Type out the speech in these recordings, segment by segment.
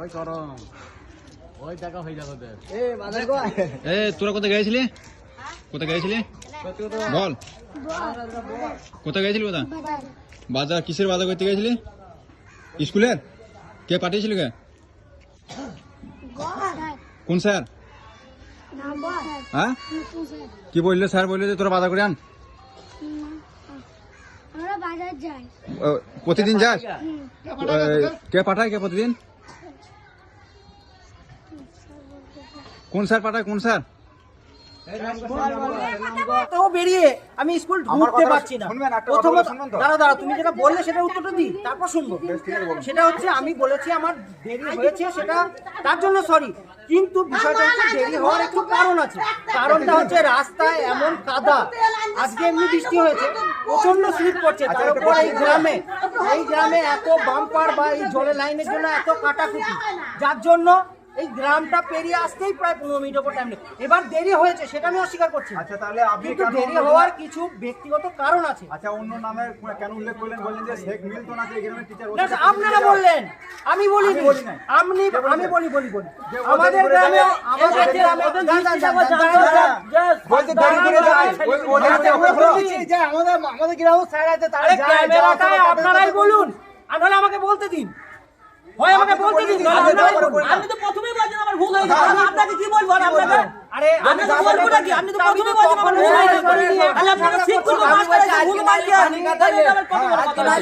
ওই করম ওই টাকা হয়ে যাবে ওদের। এ তোরা কোথায় গেছিলি? কোথায় গেছিলি? বল। কোথায় গেছিলি কোথা বাজার কিসের বাজার করতে গেছিলি? স্কুলের? কে পাঠিয়েছিল কে? কোন স্যার? হ্যাঁ? কি বললে স্যার? বললে যে তোরা বাজার করে আন। আমরা বাজার যাই। ও, প্রতিদিন যাস? কে পাঠায় কে প্রতিদিন? কোন স্যার পাঠায় কোন স্যার? তো বেরিয়ে আমি স্কুল ঢুকতে পারছি না। প্রথমত দাঁড়া দাঁড়া তুমি যেটা বললে সেটা উত্তরটা দিই তারপর শুনব। সেটা হচ্ছে আমি বলেছি আমার দেরি হয়েছে সেটা তার জন্য সরি কিন্তু বিষয়টা হচ্ছে দেরি হওয়ার একটু কারণ আছে। কারণটা হচ্ছে রাস্তায় এমন কাদা। আজকে এমনি বৃষ্টি হয়েছে প্রচণ্ড স্লিপ করছে তার উপর এই গ্রামে এই গ্রামে এত বাম্পার বা এই জলের লাইনের জন্য এত কাটাকুটি। যার জন্য এই গ্রামটা পেরিয়ে আসতেই প্রায় পনেরো মিনিট ওপর টাইম এবার দেরি হয়েছে সেটা আমি অস্বীকার করছি আচ্ছা তাহলে আপনি কিন্তু দেরি হওয়ার কিছু ব্যক্তিগত কারণ আছে। আচ্ছা অন্য নামে কেন উল্লেখ করলেন? বললেন যে শেখ মিল্টন আছে এখানে টিচার না, না, আপনারা বললেন আমি বলি আমি আমি বলি বলি বলি। আমাদের গ্রামে আমাদের গ্রামে আমাদের গ্রামে স্যার আছে তারা আপনারাই বলুন। আর নাহলে আমাকে বলতে দিন। হয় আমাকে বলতে দিন নাহলে আপনারাই বলুন। আপনি তো প্রথমেই বলছেন আমার ভুল হয়ে গেছে আপনাকে কি বলব? আপনাকে আরে আপনি তো বলব নাকি? আপনি তো প্রথমেই বলছেন আমার ভুল হয়ে গেছে তাহলে আপনাকে শিক্ষক মাস্টার এসে ভুল মানছে তাহলে আবার কত বড় কথা? বলছেন?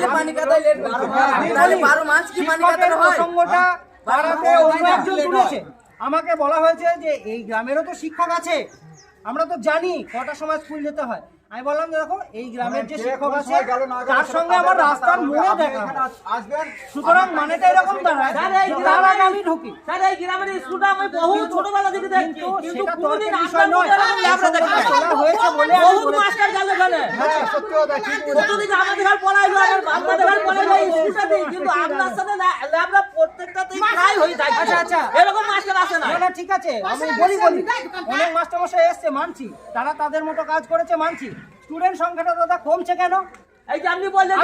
শিক্ষকের প্রসঙ্গটা বাড়াতে অন্য একজন তুলেছে আমাকে বলা হয়েছে যে এই গ্রামেরও তো শিক্ষক আছে। আমরা তো জানি কটার সময় স্কুল যেতে হয়। আমি বললাম দেখো এই গ্রামের যে শিক্ষক আছে তার সঙ্গে আমার রাস্তার মোড়ে দেখা আসবেন সুতরাং মানেটা এরকম দাঁড়ায়। তার আগে আমি ঢুকি। স্যার এই গ্রামের স্কুলটা আমি বহু ছোটবেলা থেকে দেখছি কিন্তু কিন্তু সেটা কোনোদিন বিষয় নয়। মতো দেখি হয়েছে বলে আমি মাস্টার গেল ওখানে হ্যাঁ ঠিক বলেছেন। প্রতিদিন আমাদের ঘর পড়াইলো আর আপনাদের ঘর পড়াইলো এই স্কুলটাতেই কিন্তু আপনার সাথে ল্যাবড়া প্রত্যেকটাতেই প্রায় হয়ে থাকে। আচ্ছা, আচ্ছা। এরকম মাস্টার আসে না। না না ঠিক আছে আমি বলি বলি। অনেক মাস্টারমশাই এসছে মানছি। তারা তাদের মতো কাজ করেছে মানছি। স্টুডেন্ট সংখ্যাটা দাদা কমছে কেন এই যে আপনি বললেন।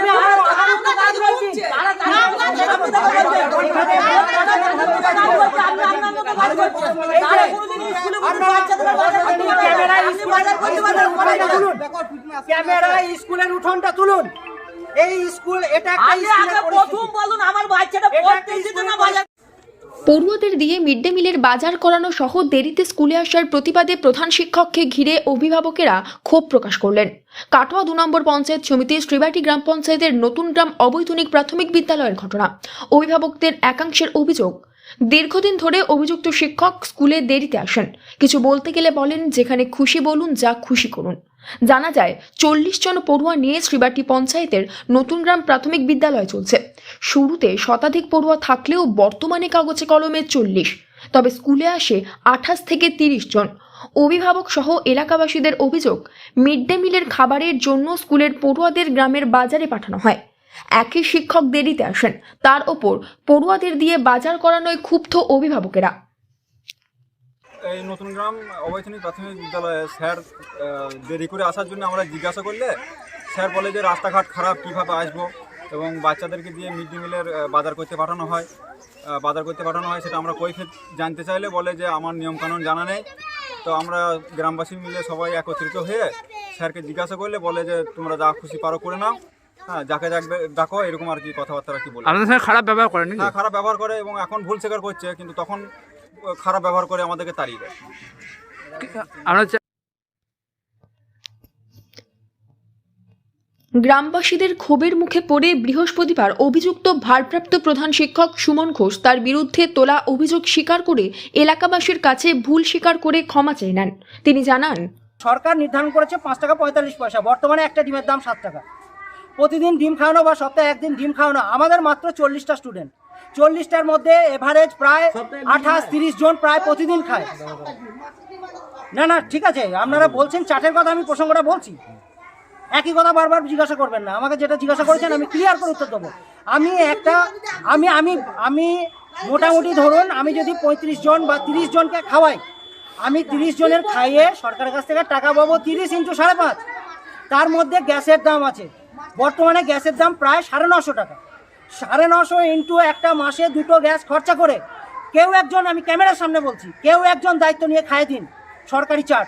এই স্কুলে স্কুলের উঠোনটা তুলুন। এই এটা প্রথম বলুন আমার বাচ্চাটা পড়তে না পড়ুয়াদের দিয়ে মিড ডে মিলের বাজার করানো সহ দেরিতে স্কুলে আসার প্রতিবাদে প্রধান শিক্ষককে ঘিরে অভিভাবকেরা ক্ষোভ প্রকাশ করলেন। কাটোয়া দু নম্বর পঞ্চায়েত সমিতি শ্রীবাটি গ্রাম পঞ্চায়েতের নতুন গ্রাম অবৈতনিক প্রাথমিক বিদ্যালয়ের ঘটনা। অভিভাবকদের একাংশের অভিযোগ দীর্ঘদিন ধরে অভিযুক্ত শিক্ষক স্কুলে দেরিতে আসেন। কিছু বলতে গেলে বলেন, যেখানে খুশি বলুন, যা খুশি করুন। জানা যায়, চল্লিশ জন পড়ুয়া নিয়ে শ্রীবাটি পঞ্চায়েতের নতুন গ্রাম প্রাথমিক বিদ্যালয় চলছে। শুরুতে শতাধিক পড়ুয়া থাকলেও বর্তমানে কাগজে কলমে চল্লিশ। তবে স্কুলে আসে আঠাশ থেকে তিরিশ জন। অভিভাবক সহ এলাকাবাসীদের অভিযোগ, মিড ডে মিলের খাবারের জন্য স্কুলের পড়ুয়াদের গ্রামের বাজারে পাঠানো হয়। একই শিক্ষক দেরিতে আসেন। তার ওপর পড়ুয়াদের দিয়ে বাজার করানোয় ক্ষুব্ধ অভিভাবকেরা। এই নতুন গ্রাম অবৈতনিক প্রাথমিক বিদ্যালয়ে স্যার দেরি করে আসার জন্য আমরা জিজ্ঞাসা করলে স্যার বলে যে রাস্তাঘাট খারাপ, কীভাবে আসব? এবং বাচ্চাদেরকে দিয়ে মিড ডে মিলের বাজার করতে পাঠানো হয়। বাজার করতে পাঠানো হয়, সেটা আমরা কৈফিয়ত জানতে চাইলে বলে যে আমার নিয়মকানুন জানা নেই। তো আমরা গ্রামবাসী মিলে সবাই একত্রিত হয়ে স্যারকে জিজ্ঞাসা করলে বলে যে তোমরা যা খুশি পারো করে নাও। হ্যাঁ যাকে ডাকবে ডাকো এরকম আর কি কথাবার্তা আর কি বলে আপনাদের সঙ্গে খারাপ ব্যবহার করেন হ্যাঁ খারাপ ব্যবহার করে এবং এখন ভুল স্বীকার করছে কিন্তু তখন খারাপ ব্যবহার করে আমাদেরকে তাড়িয়ে দেয়। আমরা গ্রামবাসীদের ক্ষোভের মুখে পড়ে বৃহস্পতিবার অভিযুক্ত ভারপ্রাপ্ত প্রধান শিক্ষক সুমন ঘোষ তার বিরুদ্ধে তোলা অভিযোগ স্বীকার করে এলাকাবাসীর কাছে ভুল স্বীকার করে ক্ষমা চেয়ে নেন। তিনি জানান সরকার নির্ধারণ করেছে পাঁচ টাকা পঁয়তাল্লিশ পয়সা বর্তমানে একটা ডিমের দাম সাত টাকা। প্রতিদিন ডিম খাওয়ানো বা সপ্তাহে একদিন ডিম খাওয়ানো আমাদের মাত্র চল্লিশটা স্টুডেন্ট চল্লিশটার মধ্যে এভারেজ প্রায় আঠাশ তিরিশ জন প্রায় প্রতিদিন খায়। না না ঠিক আছে আপনারা বলছেন চাটের কথা আমি প্রসঙ্গটা বলছি। একই কথা বারবার জিজ্ঞাসা করবেন না আমাকে যেটা জিজ্ঞাসা করেছেন আমি ক্লিয়ার করে উত্তর দেবো। আমি একটা আমি আমি আমি মোটামুটি ধরুন আমি যদি পঁয়ত্রিশ জন বা তিরিশ জনকে খাওয়াই আমি তিরিশ জনের খাইয়ে সরকারের কাছ থেকে টাকা পাবো তিরিশ ইন্টু সাড়ে পাঁচ। তার মধ্যে গ্যাসের দাম আছে। বর্তমানে গ্যাসের দাম প্রায় সাড়ে নশো টাকা। সাড়ে নশো ইন্টু একটা মাসে দুটো গ্যাস খরচা করে কেউ একজন, আমি ক্যামেরার সামনে বলছি, কেউ একজন দায়িত্ব নিয়ে খায় দিন, সরকারি চাট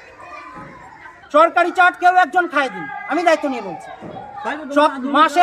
সরকারি চাট কেউ একজন খায় দিন, আমি দায়িত্ব নিয়ে বলছি। সব মাসে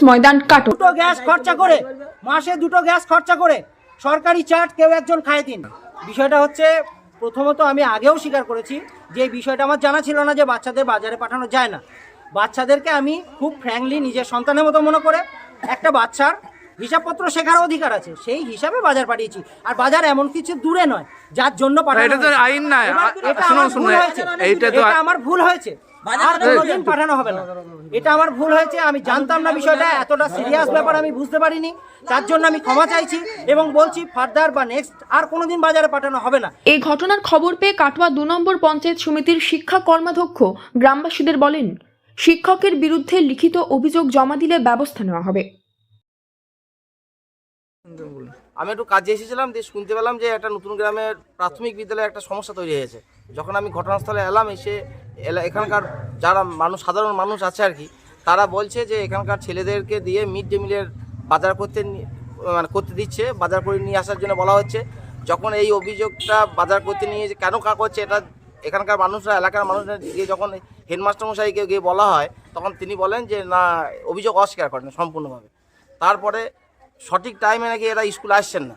ময়দান কাটো দুটো গ্যাস খরচা করে মাসে দুটো গ্যাস খরচা করে সরকারি চাট কেউ একজন খায় দিন বিষয়টা হচ্ছে প্রথমত আমি আগেও স্বীকার করেছি যে বিষয়টা আমার জানা ছিল না যে বাচ্চাদের বাজারে পাঠানো যায় না বাচ্চাদেরকে আমি খুব ফ্র্যাঙ্কলি নিজের সন্তানের মতো মনে করে একটা বাচ্চার হিসাবপত্র শেখার অধিকার আছে সেই হিসাবে বাজার পাঠিয়েছি আর বাজার এমন কিছু দূরে নয় যার জন্য পাঠানো এটা তো। আইন না। এটা আমার ভুল হয়েছে। এটা আমার ভুল হয়েছে আর কোনোদিন পাঠানো হবে না। এটা আমার ভুল হয়েছে আমি জানতাম না বিষয়টা এতটা সিরিয়াস ব্যাপার আমি বুঝতে পারিনি। তার জন্য আমি ক্ষমা চাইছি এবং বলছি ফার্দার বা নেক্সট আর কোনোদিন বাজারে পাঠানো হবে না। এই ঘটনার খবর পেয়ে কাটোয়া দু নম্বর পঞ্চায়েত সমিতির শিক্ষা কর্মাধ্যক্ষ গ্রামবাসীদের বলেন শিক্ষকের বিরুদ্ধে লিখিত অভিযোগ জমা দিলে ব্যবস্থা নেওয়া হবে। আমি একটু কাজে এসেছিলাম দিয়ে শুনতে পেলাম যে একটা নতুন গ্রামের প্রাথমিক বিদ্যালয়ে একটা সমস্যা তৈরি হয়েছে। যখন আমি ঘটনাস্থলে এলাম, এসে এখানকার যারা মানুষ, সাধারণ মানুষ আছে আর কি, তারা বলছে যে এখানকার ছেলেদেরকে দিয়ে মিড ডে মিলের বাজার করতে মানে করতে দিচ্ছে, বাজার করে নিয়ে আসার জন্য বলা হচ্ছে। যখন এই অভিযোগটা বাজার করতে নিয়ে যে কেন কা করছে, এটা এখানকার মানুষরা, এলাকার মানুষরা গিয়ে যখন হেডমাস্টার মশাইকে গিয়ে বলা হয়, তখন তিনি বলেন যে, না, অভিযোগ অস্বীকার করেন সম্পূর্ণভাবে। তারপরে সঠিক টাইমে নাকি এরা স্কুলে আসছেন না।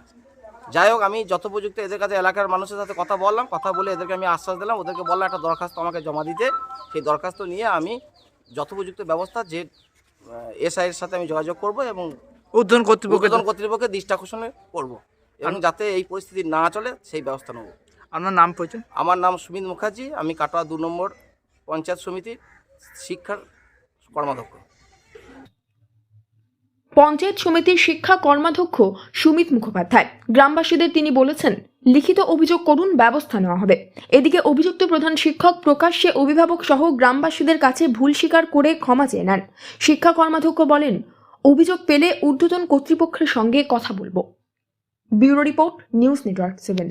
যাই হোক আমি যথোপযুক্ত এদের কাছে এলাকার মানুষের সাথে কথা বললাম কথা বলে এদেরকে আমি আশ্বাস দিলাম ওদেরকে বললাম একটা দরখাস্ত আমাকে জমা দিতে। সেই দরখাস্ত নিয়ে আমি যথোপযুক্ত ব্যবস্থা যে এসআইয়ের সাথে আমি যোগাযোগ করব এবং উদ্যান কর্তৃপক্ষ উদ্বোধন কর্তৃপক্ষের দৃষ্টি আকর্ষণে করব এবং যাতে এই পরিস্থিতি না চলে সেই ব্যবস্থা নেব। আপনার নাম পরিচয়? আমার নাম সুমিত মুখার্জি আমি কাটোয়া দু নম্বর পঞ্চায়েত সমিতির শিক্ষার কর্মাধ্যক্ষ। পঞ্চায়েত সমিতির শিক্ষা কর্মাধ্যক্ষ সুমিত মুখোপাধ্যায়। গ্রামবাসীদের তিনি বলেছেন, লিখিত অভিযোগ করুন, ব্যবস্থা নেওয়া হবে। এদিকে অভিযুক্ত প্রধান শিক্ষক প্রকাশ্যে অভিভাবক সহ গ্রামবাসীদের কাছে ভুল স্বীকার করে ক্ষমা চেয়ে নেন। শিক্ষা কর্মাধ্যক্ষ বলেন, অভিযোগ পেলে ঊর্ধ্বতন কর্তৃপক্ষের সঙ্গে কথা বলব। Bureau report, news network seven.